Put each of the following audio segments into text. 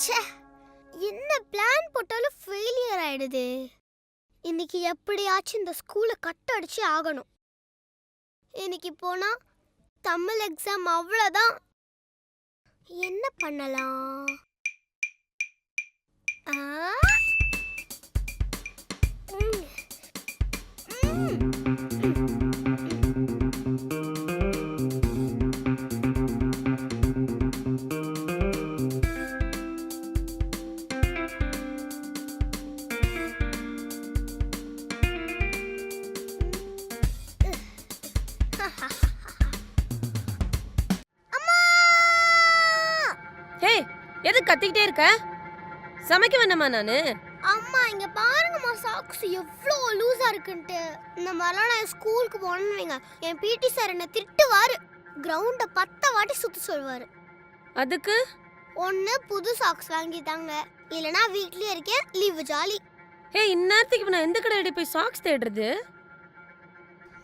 ச்சே என்ன பிளான் போட்டாலும் ஃபெயிலியர் ஆயிடுது. இன்னைக்கு எப்படியாச்சும் இந்த ஸ்கூலை கட் அடிச்சு ஆகணும். இன்னைக்கு போனா தமிழ் எக்ஸாம் அவ்வளோதான் என்ன பண்ணலாம்? ஆ? எது கத்திக்கிட்டே இருக்க? சமைக்க வேண்டாமா நானு? அம்மா இங்க பாருங்கம்மா சாக்ஸ் எவ்வளோ லூஸா இருக்குன்ட்டு. இந்த மாதிரிலாம் நான் ஸ்கூலுக்கு போனேன்னு வைங்க. என் பிடி சார் என்ன திட்டுவாரு. கிரவுண்டை பத்த வாட்டி சுத்த சொல்வாரு அதுக்கு? ஒன்று புது சாக்ஸ் வாங்கி தாங்க. இல்லைனா வீட்லயே இருக்கேன் லீவு ஜாலி ஹே இந்நேரத்துக்கு நான் எந்த கடையில போய் சாக்ஸ் தேடுறது?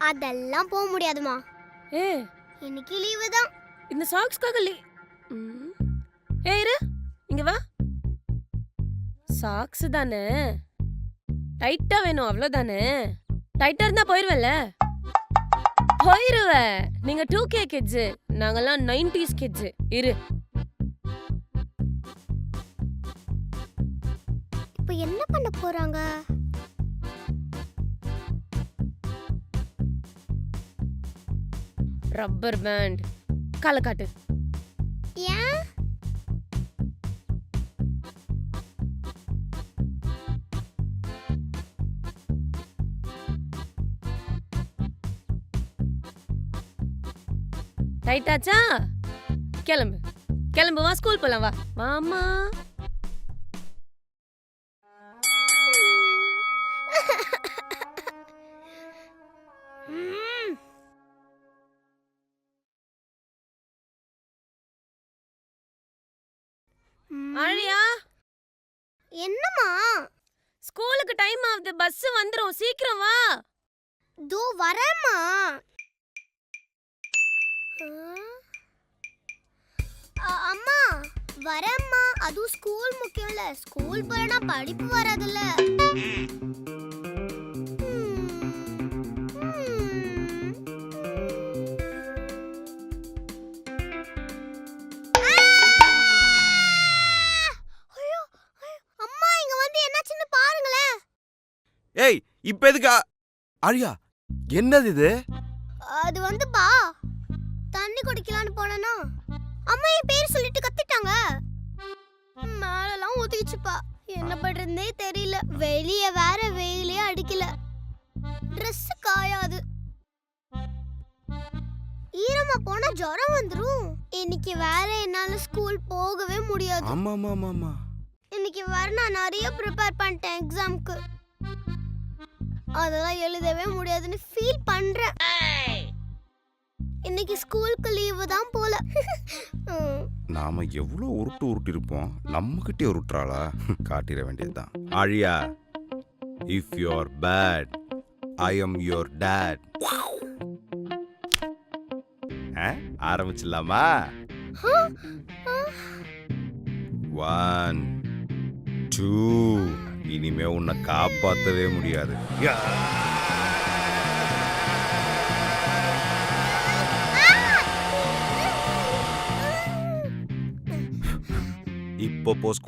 அதெல்லாம் போக முடியாதுமா ஏ இன்னைக்கு லீவு தான். இந்த சாக்ஸ்க்காக லீ. ஏ இரு. சாக்ஸ் தானே? டைட்டா வேணும் அவ்வளவுதானே? டைட்டா இருந்தா போயிருவல போயிருவ. நீங்க டூ கே கிட்ஸ் நாங்கெல்லாம் நைன்டிஸ் கிட்ஸ் இரு. இப்போ என்ன பண்ண போறாங்க? ரப்பர் பேண்ட் காலை காட்டு. ஏன்? டைட்டாச்சா கிளம்பு. கிளம்பு வா ஸ்கூல் போலாம் வா. மாமா. அழியா என்னம்மா? ஸ்கூலுக்கு டைம் ஆகுது பஸ் வந்துரும் சீக்கிரம் வா. தோ வரேம்மா. அம்மா வரேம்மா. அதுவும் ஸ்கூல் முக்கியம்ல. ஸ்கூல் போலனா படிப்பு வராதுல்ல. ஏய் இப்ப எதுக்கா? அழியா என்னது இது? அது வந்துப்பா. தண்ணி குடிக்கலான்னு போனேனா? அம்மா என் பேர் சொல்லிட்டு கத்திட்டாங்க. மேலெல்லாம் ஒதுக்கிச்சுப்பா என்ன பண்றதுனே தெரியல. வெளிய வேற வெயிலே அடிக்கல. Dress காயாது. ஈரமா போனா ஜுரம் வந்துரும். இன்னைக்கு வேற என்னால ஸ்கூல் போகவே முடியாது. ஆமா ஆமா ஆமா இன்னைக்கு வர நான் நிறைய ப்ரிப்பேர் பண்ணிட்டேன் எக்ஸாம்க்கு அதெல்லாம் எழுதவே முடியாதுன்னு ஃபீல் பண்றேன். இன்னைக்கு ஸ்கூலுக்கு லீவு தான் போல. நாம எவ்வளவு உருட்டு உருட்டி இருப்போம். நம்ம கிட்டே உருட்டுறாளா? காட்டிட வேண்டியதுதான். அழியா if you are bad I am your dad ஆரம்பிச்சிடலாமா? One two இனிமே உன்னை காப்பாற்றவே முடியாது. யா! இப்போ போ ஸ்கூல்